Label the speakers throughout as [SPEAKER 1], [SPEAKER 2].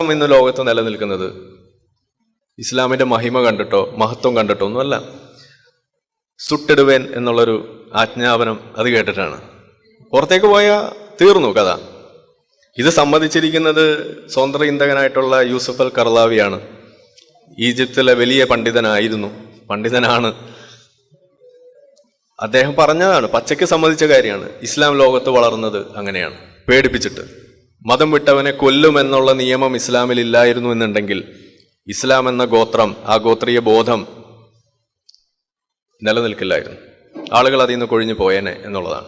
[SPEAKER 1] ഇന്ന് ലോകത്ത് നിലനിൽക്കുന്നത് ഇസ്ലാമിന്റെ മഹിമ കണ്ടിട്ടോ മഹത്വം കണ്ടിട്ടോ ഒന്നുമല്ല. സുട്ടിടുവേൻ എന്നുള്ളൊരു ആജ്ഞാപനം അത് കേട്ടിട്ടാണ്. പുറത്തേക്ക് പോയാൽ തീർന്നു കഥ. ഇത് സംബന്ധിച്ചിരിക്കുന്നത് സ്വതന്ത്ര ചിന്തകനായിട്ടുള്ള യൂസഫ് അൽ ഈജിപ്തിലെ വലിയ പണ്ഡിതനായിരുന്നു. പണ്ഡിതനാണ്. അദ്ദേഹം പറഞ്ഞതാണ് പച്ചയ്ക്ക് സംബന്ധിച്ച കാര്യമാണ്. ഇസ്ലാം ലോകത്ത് വളർന്നത് അങ്ങനെയാണ്. പേടിപ്പിച്ചിട്ട്. മതം വിട്ടവനെ കൊല്ലുമെന്നുള്ള നിയമം ഇസ്ലാമിൽ ഇല്ലായിരുന്നു എന്നുണ്ടെങ്കിൽ ഇസ്ലാം എന്ന ഗോത്രം ആ ഗോത്രീയ ബോധം നിലനിൽക്കില്ലായിരുന്നു. ആളുകൾ അതിൽ നിന്ന് കൊഴിഞ്ഞു പോയേനെ എന്നുള്ളതാണ്.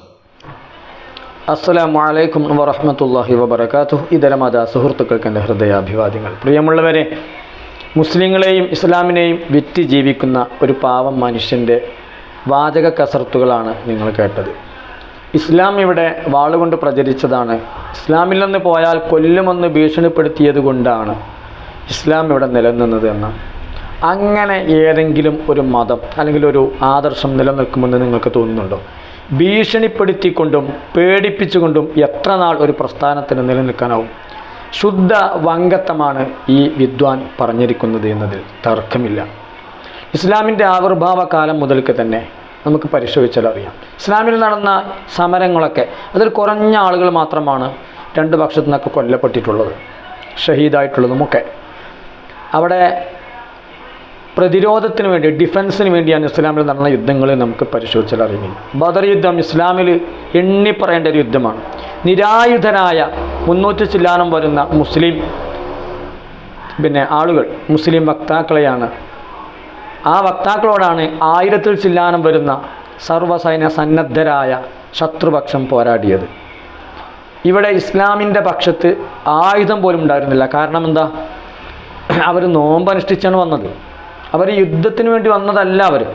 [SPEAKER 2] അസ്സലാമു അലൈക്കും വറഹ്മത്തുള്ളാഹി വബറകാതുഹു. ഇതരമത സുഹൃത്തുക്കൾക്ക് എന്റെ ഹൃദയാഭിവാദ്യങ്ങൾ. പ്രിയമുള്ളവരെ മുസ്ലിങ്ങളെയും ഇസ്ലാമിനെയും വിറ്റ് ജീവിക്കുന്ന ഒരു പാവം മനുഷ്യന്റെ വാചക കസർത്തുകളാണ് നിങ്ങൾ കേട്ടത്. ഇസ്ലാം ഇവിടെ വാളുകൊണ്ട് പ്രചരിച്ചതാണ്. ഇസ്ലാമിൽ നിന്ന് പോയാൽ കൊല്ലുമെന്ന് ഭീഷണിപ്പെടുത്തിയത് കൊണ്ടാണ് ഇസ്ലാം ഇവിടെ നിലനിന്നത് എന്ന്. അങ്ങനെ ഏതെങ്കിലും ഒരു മതം അല്ലെങ്കിൽ ഒരു ആദർശം നിലനിൽക്കുമെന്ന് നിങ്ങൾക്ക് തോന്നുന്നുണ്ടോ? ഭീഷണിപ്പെടുത്തിക്കൊണ്ടും പേടിപ്പിച്ചുകൊണ്ടും എത്ര നാൾ ഒരു പ്രസ്ഥാനത്തിന് നിലനിൽക്കാനാവും? ശുദ്ധ വങ്കത്വമാണ് ഈ വിദ്വാൻ പറഞ്ഞിരിക്കുന്നത് എന്നതിൽ തർക്കമില്ല. ഇസ്ലാമിന്റെ ആവിർഭാവ കാലം മുതൽക്ക് തന്നെ നമുക്ക് പരിശോധിച്ചാൽ അറിയാം. ഇസ്ലാമിൽ നടന്ന സമരങ്ങളൊക്കെ അതിൽ കുറഞ്ഞ ആളുകൾ മാത്രമാണ് രണ്ട് പക്ഷത്തു നിന്നൊക്കെ കൊല്ലപ്പെട്ടിട്ടുള്ളത് ഷഹീദായിട്ടുള്ളതുമൊക്കെ. അവിടെ പ്രതിരോധത്തിന് വേണ്ടി ഡിഫൻസിന് വേണ്ടിയാണ് ഇസ്ലാമിൽ നടന്ന യുദ്ധങ്ങൾ നമുക്ക് പരിശോധിച്ചാൽ അറിയുന്നത്. ബദർ യുദ്ധം ഇസ്ലാമിൽ എണ്ണിപ്പറയേണ്ട ഒരു യുദ്ധമാണ്. നിരായുധനായ മുന്നൂറ്റി ചില്ലാനം വരുന്ന മുസ്ലിം പിന്നെ ആളുകൾ മുസ്ലിം വക്താക്കളെയാണ് ആ വക്താക്കളോടാണ് ആയിരത്തിൽ ചില്ലാനം വരുന്ന സർവസൈന്യ സന്നദ്ധരായ ശത്രുപക്ഷം പോരാടിയത്. ഇവിടെ ഇസ്ലാമിന്റെ പക്ഷത്ത് ആയുധം പോലും ഉണ്ടായിരുന്നില്ല. കാരണം എന്താ? അവർ നോമ്പനുഷ്ഠിച്ചാണ് വന്നത്. അവർ യുദ്ധത്തിന് വേണ്ടി വന്നതല്ല അവർ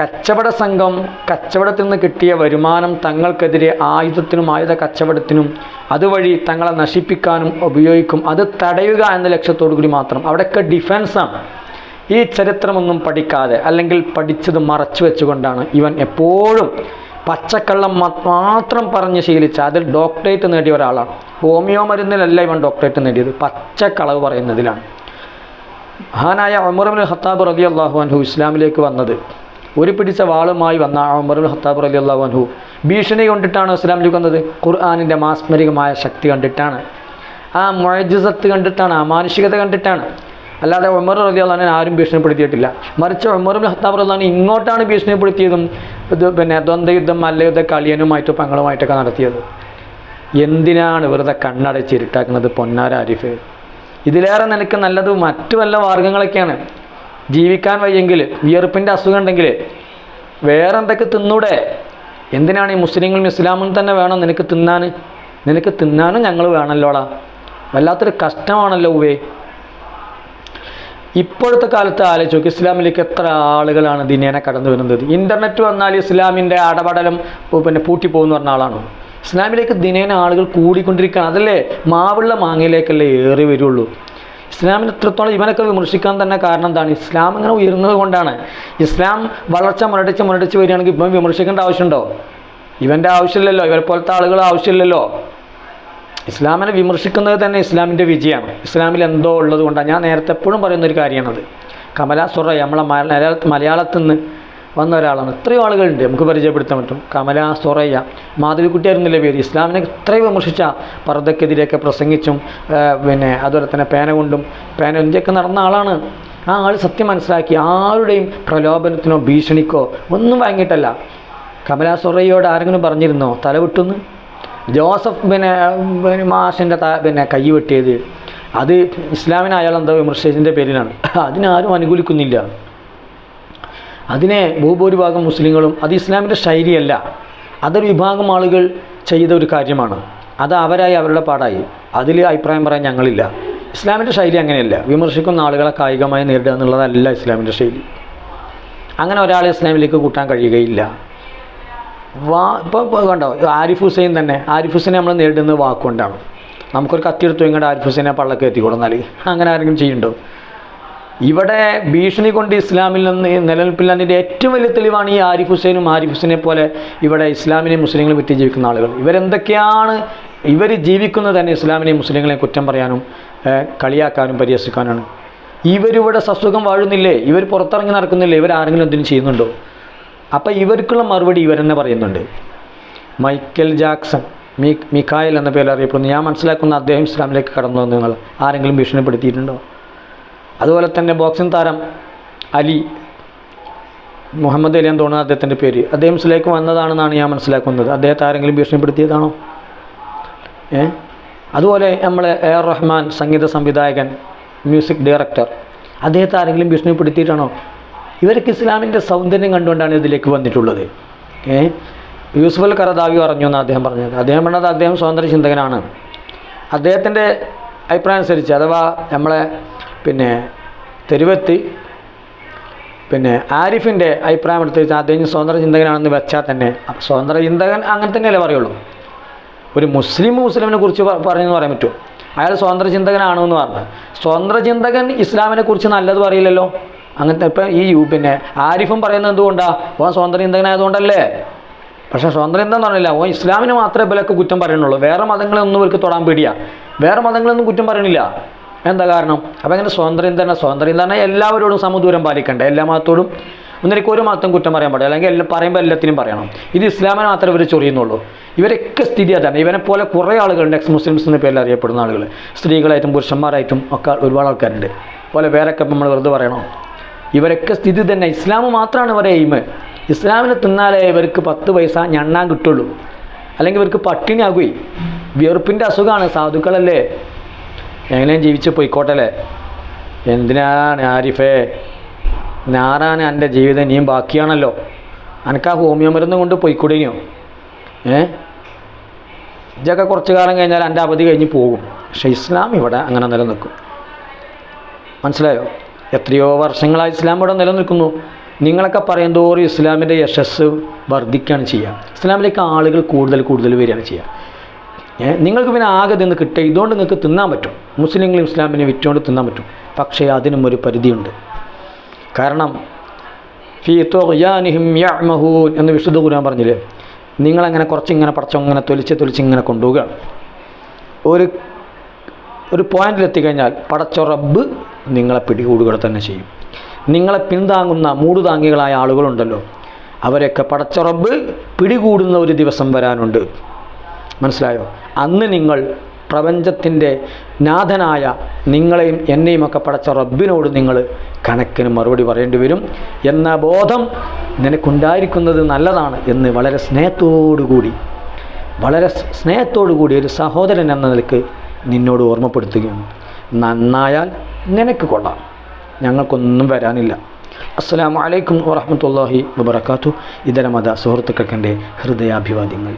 [SPEAKER 2] കച്ചവട സംഘം കച്ചവടത്തിൽ നിന്ന് കിട്ടിയ വരുമാനം തങ്ങൾക്കെതിരെ ആയുധത്തിനും ആയുധ കച്ചവടത്തിനും അതുവഴി തങ്ങളെ നശിപ്പിക്കാനും ഉപയോഗിക്കും. അത് തടയുക എന്ന ലക്ഷ്യത്തോടു കൂടി മാത്രം. അവിടെയൊക്കെ ഡിഫൻസാണ് ഈ ചരിത്രമൊന്നും പഠിക്കാതെ അല്ലെങ്കിൽ പഠിച്ചത് മറച്ചു വെച്ചുകൊണ്ടാണ് ഇവൻ എപ്പോഴും പച്ചക്കള്ളം മാത്രം പറഞ്ഞ് ശീലിച്ച അതിൽ ഡോക്ടറേറ്റ് നേടിയ ഒരാളാണ്. ഹോമിയോ മരുന്നിലല്ല ഇവൻ ഡോക്ടറേറ്റ് നേടിയത്. പച്ചക്കളവ് പറയുന്നതിലാണ്. മഹാനായ ഉമറുൽ ഹത്താബ് റലി അള്ളാഹു അൻഹു ഇസ്ലാമിലേക്ക് വന്നത്. ഒരു പിടിച്ച വാളുമായി വന്ന അമറുൽ ഹത്താബ് റലി അള്ളാഹു അൻഹു ഭീഷണി കൊണ്ടിട്ടാണ് ഇസ്ലാമിലേക്ക് വന്നത്. ഖുർആാനിന്റെ മാസ്മരികമായ ശക്തി കണ്ടിട്ടാണ്. ആ മൊഴജസത്ത് കണ്ടിട്ടാണ് ആ അമാനുഷികത കണ്ടിട്ടാണ്. അല്ലാതെ ഉമർ റലി അള്ളഹാനെ ആരും ഭീഷണിപ്പെടുത്തിയിട്ടില്ല. മറിച്ച് ഉമറുൽ ഹത്താബ് റഹ്ലാൻ ഇങ്ങോട്ടാണ് ഭീഷണിപ്പെടുത്തിയതും ഇത് പിന്നെ ദ്വന്ദ്വയുദ്ധം മല്ലയുദ്ധ കളിയനുമായിട്ടോ പങ്ങളുമായിട്ടൊക്കെ നടത്തിയത്. എന്തിനാണ് വെറുതെ കണ്ണടച്ച് ഇരുട്ടാക്കുന്നത് പൊന്നാര ആരിഫ്? ഇതിലേറെ നിനക്ക് നല്ലത് മറ്റു വല്ല മാർഗങ്ങളൊക്കെയാണ്. ജീവിക്കാൻ വയ്യെങ്കിൽ വിയർപ്പിന്റെ അസുഖം ഉണ്ടെങ്കിൽ വേറെ എന്തൊക്കെ തിന്നൂടെ? എന്തിനാണ് ഈ മുസ്ലിങ്ങളും ഇസ്ലാമും തന്നെ വേണം നിനക്ക് തിന്നാൻ? നിനക്ക് തിന്നാനും ഞങ്ങൾ വേണമല്ലോടാ വല്ലാത്തൊരു കഷ്ടമാണല്ലോ ഉവേ ഇപ്പോഴത്തെ കാലത്ത് ആലോചിച്ച് നോക്കി ഇസ്ലാമിലേക്ക് എത്ര ആളുകളാണ് ദിനേനെ കടന്നു വരുന്നത്? ഇന്റർനെറ്റ് വന്നാൽ ഇസ്ലാമിന്റെ അടപടലം പിന്നെ പൂട്ടിപ്പോകുന്ന പറഞ്ഞ ആളാണോ? ഇസ്ലാമിലേക്ക് ദിനേന ആളുകൾ കൂടിക്കൊണ്ടിരിക്കുകയാണ്. അതല്ലേ? മാവുള്ള മാങ്ങയിലേക്കല്ലേ ഏറി വരുള്ളൂ. ഇസ്ലാമിന് എത്രത്തോളം ഇവനൊക്കെ വിമർശിക്കാൻ തന്നെ കാരണം എന്താണ്? ഇസ്ലാം ഇങ്ങനെ ഉയർന്നത് കൊണ്ടാണ്. ഇസ്ലാം വളർച്ച മുരടിച്ച് മുരടിച്ച് വരികയാണെങ്കിൽ ഇപ്പം വിമർശിക്കേണ്ട ആവശ്യമുണ്ടോ? ഇവന്റെ ആവശ്യമില്ലല്ലോ. ഇവരെ പോലത്തെ ആളുകൾ ആവശ്യമില്ലല്ലോ. ഇസ്ലാമിനെ വിമർശിക്കുന്നത് തന്നെ ഇസ്ലാമിന്റെ വിജയമാണ്. ഇസ്ലാമിൽ എന്തോ ഉള്ളത് കൊണ്ടാണ്. ഞാൻ നേരത്തെ എപ്പോഴും പറയുന്നൊരു കാര്യമാണത്. കമല സുറ നമ്മളെ മലയാള മലയാളത്തിൽ നിന്ന് വന്ന ഒരാളാണ്. ഇത്രയും ആളുകളുണ്ട് നമുക്ക് പരിചയപ്പെടുത്താൻ പറ്റും. കമല സുറയ്യ മാധവിക്കുട്ടിയായിരുന്നില്ല പേര്? ഇസ്ലാമിനെ ഇത്രയും വിമർശിച്ച പർദ്ദക്കെതിരെയൊക്കെ പ്രസംഗിച്ചും പിന്നെ അതുപോലെ തന്നെ പേന കൊണ്ടും പേന ഇന്ത്യയൊക്കെ നടന്ന ആളാണ്. ആ ആൾ സത്യം മനസ്സിലാക്കി ആരുടെയും പ്രലോഭനത്തിനോ ഭീഷണിക്കോ ഒന്നും വാങ്ങിയിട്ടല്ല. കമല സുറയ്യോട് ആരെങ്കിലും പറഞ്ഞിരുന്നോ? തലവിട്ടുന്ന് ജോസഫ് പിന്നെ മാഷിന്റെ ത പിന്നെ കൈ വെട്ടിയത്. അത് ഇസ്ലാമിന് അയാൾ എന്താ വിമർശിച്ചതിന്റെ പേരിലാണ്. അതിനാരും അനുകൂലിക്കുന്നില്ല. അതിനെ ഭൂഭൂരിഭാഗം മുസ്ലിങ്ങളും അത് ഇസ്ലാമിന്റെ ശൈലിയല്ല. അതൊരു വിഭാഗം ആളുകൾ ചെയ്ത ഒരു കാര്യമാണ്. അത് അവരായി അവരുടെ പാടായി. അതിൽ അഭിപ്രായം പറയാൻ ഞങ്ങളില്ല. ഇസ്ലാമിന്റെ ശൈലി അങ്ങനെയല്ല. വിമർശിക്കുന്ന ആളുകളെ കായികമായി നേരിടുക എന്നുള്ളതല്ല ഇസ്ലാമിന്റെ ശൈലി. അങ്ങനെ ഒരാളെ ഇസ്ലാമിലേക്ക് കൂട്ടാൻ കഴിയുകയില്ല. വാ ഇപ്പോൾ കണ്ടോ ആരിഫ് ഹുസൈൻ തന്നെ. ആരിഫ് ഹുസൈനെ നമ്മൾ നേരിടുന്നത് വാക്കുകൊണ്ടാണ്. നമുക്കൊരു കത്തിയെടുത്തു ഇങ്ങോട്ട് ആരിഫ് ഹുസൈനെ പള്ളക്ക് എത്തി കൊടുന്നാൽ അങ്ങനെ ആരെങ്കിലും ചെയ്യുന്നുണ്ടോ? ഇവിടെ ഭീഷണി കൊണ്ട് ഇസ്ലാമിൽ നിന്ന് നിലനിൽപ്പില്ലാതിന്റെ ഏറ്റവും വലിയ തെളിവാണ് ഈ ആരിഫ് ഹുസൈനും ആരിഫ് ഹുസൈനെ പോലെ ഇവിടെ ഇസ്ലാമിനെ മുസ്ലിങ്ങളെ വിറ്റ് ജീവിക്കുന്ന ആളുകൾ. ഇവരെന്തൊക്കെയാണ് ഇവർ ജീവിക്കുന്നത് തന്നെ ഇസ്ലാമിനെ മുസ്ലിങ്ങളെ കുറ്റം പറയാനും കളിയാക്കാനും പരിഹസിക്കാനാണ് ഇവരിവിടെ സസുഖം വാഴുന്നില്ലേ? ഇവർ പുറത്തിറങ്ങി നടക്കുന്നില്ലേ? ഇവർ ആരെങ്കിലും എന്തെങ്കിലും ചെയ്യുന്നുണ്ടോ? അപ്പം ഇവർക്കുള്ള മറുപടി ഇവർ തന്നെ പറയുന്നുണ്ട്. മൈക്കൽ ജാക്സൺ മീ മിഖായൽ എന്ന പേരിൽ അറിയപ്പെടുന്നു. ഞാൻ മനസ്സിലാക്കുന്ന അദ്ദേഹം ഇസ്ലാമിലേക്ക് കടന്നു നിങ്ങൾ ആരെങ്കിലും ഭീഷണിപ്പെടുത്തിയിട്ടുണ്ടോ? അതുപോലെ തന്നെ ബോക്സിംഗ് താരം അലി മുഹമ്മദ് അലി എന്ന് തോന്നുന്നു അദ്ദേഹത്തിന്റെ പേര്. അദ്ദേഹം ഇസ്ലേക്ക് വന്നതാണെന്നാണ് ഞാൻ മനസ്സിലാക്കുന്നത്. അദ്ദേഹത്തെ ആരെങ്കിലും ഭീഷണിപ്പെടുത്തിയതാണോ? ഏ? അതുപോലെ നമ്മളെ എ ആർ റഹ്മാൻ സംഗീത സംവിധായകൻ മ്യൂസിക് ഡയറക്ടർ അദ്ദേഹത്തെ ആരെങ്കിലും ഭീഷണിപ്പെടുത്തിയിട്ടാണോ ഇവർക്ക് ഇസ്ലാമിന്റെ സൗന്ദര്യം കണ്ടുകൊണ്ടാണ് ഇതിലേക്ക് വന്നിട്ടുള്ളത്. ഏ? യൂസുഫ് അൽ കറദാവി പറഞ്ഞു എന്ന് അദ്ദേഹം പറഞ്ഞത്. അദ്ദേഹം പറഞ്ഞത് അദ്ദേഹം സ്വാതന്ത്ര്യ ചിന്തകനാണ്. അദ്ദേഹത്തിന്റെ അഭിപ്രായം അനുസരിച്ച് അഥവാ നമ്മളെ പിന്നെ തെരുവെത്തി പിന്നെ ആരിഫിന്റെ അഭിപ്രായം എടുത്ത് അദ്ദേഹം സ്വതന്ത്ര ചിന്തകനാണെന്ന് വെച്ചാൽ തന്നെ സ്വതന്ത്ര ചിന്തകൻ അങ്ങനെ തന്നെയല്ലേ പറയുള്ളൂ. ഒരു മുസ്ലിം മുസ്ലിമിനെ കുറിച്ച് പറഞ്ഞെന്ന് പറയാൻ പറ്റുമോ? അയാൾ സ്വതന്ത്ര ചിന്തകനാണോ എന്ന് പറഞ്ഞത്. സ്വതന്ത്ര ചിന്തകൻ ഇസ്ലാമിനെ കുറിച്ച് നല്ലത് പറയില്ലല്ലോ. അങ്ങനത്തെ ഇപ്പം ഈ പിന്നെ ആരിഫും പറയുന്നത് എന്തുകൊണ്ടാണ് ഓൻ സ്വതന്ത്ര ചിന്തകനായതുകൊണ്ടല്ലേ പക്ഷേ സ്വതന്ത്ര ചിന്ത എന്ന് പറഞ്ഞില്ല ഓൻ ഇസ്ലാമിനെ മാത്രമേ ഇവലൊക്കെ കുറ്റം പറയുന്നുള്ളൂ. വേറെ മതങ്ങളൊന്നും ഇവർക്ക് തൊടാൻ പേടിയാ. വേറെ മതങ്ങളൊന്നും കുറ്റം പറയണില്ല എന്താ കാരണം? അപ്പം അങ്ങനെ സ്വാതന്ത്ര്യം തന്നെ സ്വാതന്ത്ര്യം തന്നെ എല്ലാവരോടും സമദൂരം പാലിക്കണ്ടേ? എല്ലാ മതത്തോടും. ഒന്നിലേക്ക് ഒരു മതത്തും കുറ്റം പറയാൻ പാടില്ല. അല്ലെങ്കിൽ എല്ലാം പറയുമ്പോൾ എല്ലാത്തിനും പറയണം. ഇത് ഇസ്ലാമിനെ മാത്രമേ ഇവർ ചൊറിയുന്നുള്ളൂ. ഇവരൊക്കെ സ്ഥിതി അതാണ് ഇവനെ പോലെ കുറേ ആളുകളുണ്ട്. എക്സ് മുസ്ലിംസ് എന്ന പേരിൽ അറിയപ്പെടുന്ന ആളുകൾ. സ്ത്രീകളായിട്ടും പുരുഷന്മാരായിട്ടും ഒക്കെ ഒരുപാട് ആൾക്കാരുണ്ട്. പോലെ വേറൊക്കെ നമ്മൾ വെറുതെ പറയണോ? ഇവരൊക്കെ സ്ഥിതി തന്നെ. ഇസ്ലാം മാത്രമാണ് ഇവരെ എയിമ് ഇസ്ലാമിനെ തിന്നാലേ ഇവർക്ക് പത്ത് പൈസ ഞണ്ണാൻ കിട്ടുള്ളൂ. അല്ലെങ്കിൽ ഇവർക്ക് പട്ടിണിയാകുകയും വിയർപ്പിന്റെ അസുഖമാണ് സാധുക്കളല്ലേ? എങ്ങനെയും ജീവിച്ച് പോയിക്കോട്ടല്ലേ? എന്തിനാണ് ആരിഫേ? ഞാറാണ് എന്റെ ജീവിതം. ഇനിയും ബാക്കിയാണല്ലോ. എനിക്ക് ആ ഹോമിയോ മരുന്ന് കൊണ്ട് പോയിക്കൂടിയോ ഏ? ഇതൊക്കെ കുറച്ച് കാലം കഴിഞ്ഞാൽ എന്റെ അവധി കഴിഞ്ഞ് പോകും. പക്ഷേ ഇസ്ലാം ഇവിടെ അങ്ങനെ നിലനിൽക്കും. മനസ്സിലായോ? എത്രയോ വർഷങ്ങളായി ഇസ്ലാം ഇവിടെ നിലനിൽക്കുന്നു. നിങ്ങളൊക്കെ പറയും തോറും ഇസ്ലാമിന്റെ യശസ് വർദ്ധിക്കുകയാണ് ചെയ്യുക. ഇസ്ലാമിലേക്ക് ആളുകൾ കൂടുതൽ കൂടുതൽ വരികയാണ് ചെയ്യുക. നിങ്ങൾക്ക് പിന്നെ ആകെ നിന്ന് കിട്ടുക. ഇതുകൊണ്ട് നിങ്ങൾക്ക് തിന്നാൻ പറ്റും. മുസ്ലിങ്ങളും ഇസ്ലാമിനെ വിറ്റുകൊണ്ട് തിന്നാൻ പറ്റും. പക്ഷേ അതിനും ഒരു പരിധിയുണ്ട്. കാരണം ഫീ യഅ്മഹൂൻ എന്ന് വിശുദ്ധ ഖുർആൻ പറഞ്ഞില്ലേ? നിങ്ങളങ്ങനെ കുറച്ചിങ്ങനെ പടച്ചങ്ങനെ തൊലിച്ച് തൊലിച്ച് ഇങ്ങനെ കൊണ്ടുപോവുകയാണ്. ഒരു ഒരു പോയിന്റിലെത്തിക്കഴിഞ്ഞാൽ പടച്ച റബ്ബ് നിങ്ങളെ പിടികൂടുക തന്നെ ചെയ്യും. നിങ്ങളെ പിന്താങ്ങുന്ന മൂടുതാങ്ങികളായ ആളുകളുണ്ടല്ലോ. അവരൊക്കെ പടച്ചുറമ്പ് പിടികൂടുന്ന ഒരു ദിവസം വരാനുണ്ട്. മനസ്സിലായോ? അന്ന് നിങ്ങൾ പ്രപഞ്ചത്തിന്റെ നാഥനായ നിങ്ങളെയും എന്നെയും ഒക്കെ പടച്ച റബ്ബിനോട് നിങ്ങൾ കണക്കിന് മറുപടി പറയേണ്ടി വരും. എന്ന ബോധം നിനക്കുണ്ടായിരിക്കുന്നത് നല്ലതാണ് എന്ന് വളരെ സ്നേഹത്തോടുകൂടി വളരെ സ്നേഹത്തോടുകൂടി കൂടി ഒരു സഹോദരൻ എന്ന നിലയ്ക്ക് നിന്നോട് ഓർമ്മപ്പെടുത്തുകയാണ്. നന്നായാൽ നിനക്ക് കൊള്ളാം. ഞങ്ങൾക്കൊന്നും വരാനില്ല. അസ്സാം വലൈക്കും വറഹ്മത്തുള്ളാഹി വബറകാതുഹു. ഇതര മത സുഹൃത്തുക്കൾക്കെന്റെ ഹൃദയാഭിവാദ്യങ്ങൾ.